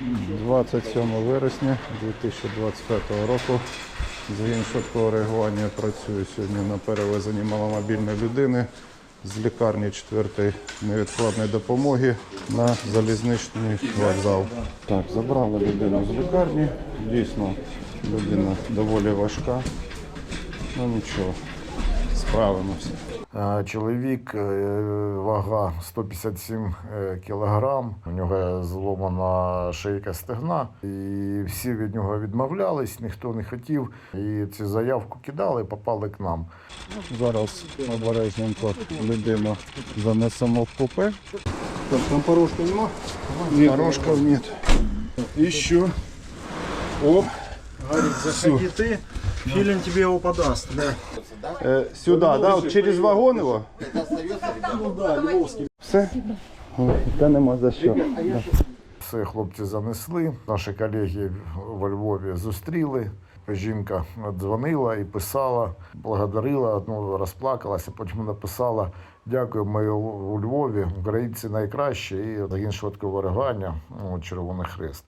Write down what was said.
27 вересня 2025 року загін швидкого реагування працює сьогодні на перевезенні маломобільної людини з лікарні 4 невідкладної допомоги на залізничний вокзал. Так, забрали людину з лікарні. Дійсно, людина доволі важка. Ну нічого, справимося. Е, Чоловік, е, вага 157 е, кілограм, у нього зломана шийка стегна, і всі від нього відмовлялись, ніхто не хотів. І цю заявку кидали, попали к нам. Зараз обережненько людину занесемо в купе. Так, там порожка нема? Нет, порожков нет. Еще. Оп. Говорит, заходи ты, филин тебе его подаст. Э, сюда, да? Вот через вагон его? Все? Та нема за що. Все хлопці занесли. Наші колеги во Львові зустріли. Жінка дзвонила і писала, благодарила, ну, розплакалася, потім написала Дякую, ми у Львові, українці найкращі і загін швидкого реагування, ну, Червоний Хрест.